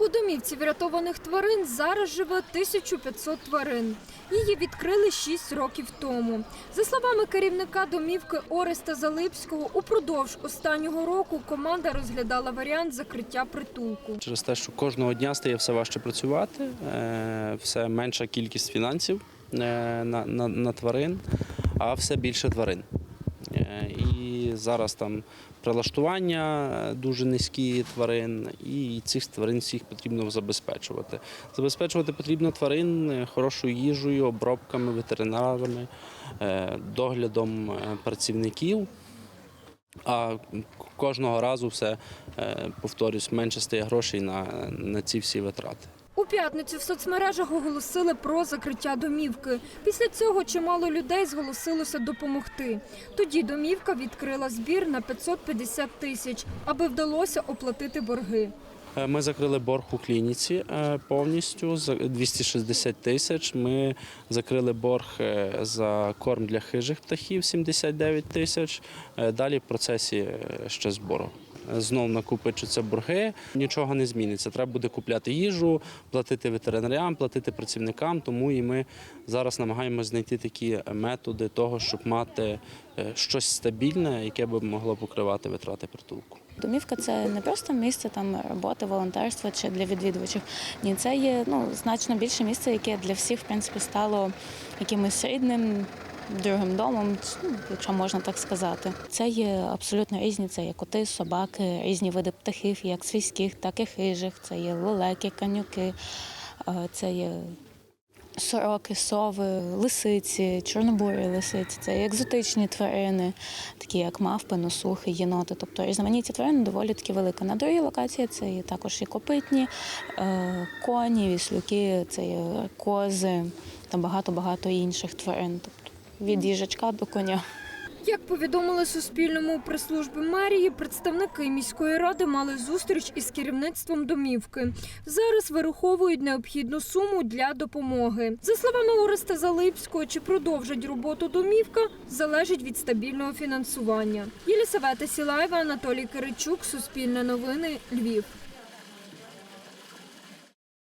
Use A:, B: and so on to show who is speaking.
A: У домівці врятованих тварин зараз живе 1500 тварин. Її відкрили 6 років тому. За словами керівника домівки Ореста Залипського, упродовж останнього року команда розглядала варіант закриття притулку.
B: Через те, що кожного дня стає все важче працювати, е, все менша кількість фінансів е, на, на, на тварин, а все більше тварин. Е, І зараз там прилаштування е, дуже низькі тварин, і цих тварин всіх потрібно забезпечувати. Забезпечувати потрібно тварин е, хорошою їжею, обробками, ветеринарами, доглядом працівників. А кожного разу все, повторюсь, менше стає грошей на, на ці всі витрати.
A: У п'ятницю в соцмережах оголосили про закриття домівки. Після цього чимало людей зголосилося допомогти. Тоді домівка відкрила збір на 550 тисяч, аби вдалося оплатити борги.
B: Е, Ми закрили борг у клініці е, повністю за 260 тисяч. Ми закрили борг е, за корм для хижих птахів 79 тисяч. Далі в процесі ще збору. Знов накопичаться борги, нічого не зміниться. Треба буде купляти їжу, платити ветеринарям, платити працівникам. Тому і ми зараз намагаємося знайти такі методи того, щоб мати е, щось стабільне, яке б могло покривати витрати притулку.
C: Домівка це не просто місце там роботи, волонтерства чи для відвідувачів. Ні, це є ну значно більше місце, яке для всіх в принципі стало якимось рідним. Другим домом, ну, якщо можна так сказати, це є абсолютно різні. Це є коти, собаки, різні види птахів, як свійських, так і хижих. Це є лелеки, канюки, е, це є сороки, сови, лисиці, чорнобурі лисиці. Це є екзотичні тварини, такі як мавпи, носухи, єноти. Тобто різноманіття тварин доволі таки велика. На другій локації це є також і копитні, е, коні, віслюки, це є кози та багато-багато інших тварин. Від їжачка до коня.
A: Як повідомили Суспільному у прес-службі мерії, представники міської ради мали зустріч із керівництвом домівки. Зараз вираховують необхідну суму для допомоги. За словами Ореста Залипського, чи продовжить роботу домівка, залежить від стабільного фінансування. Єлісавета Сілаєва, Анатолій Киричук, Суспільне новини, Львів.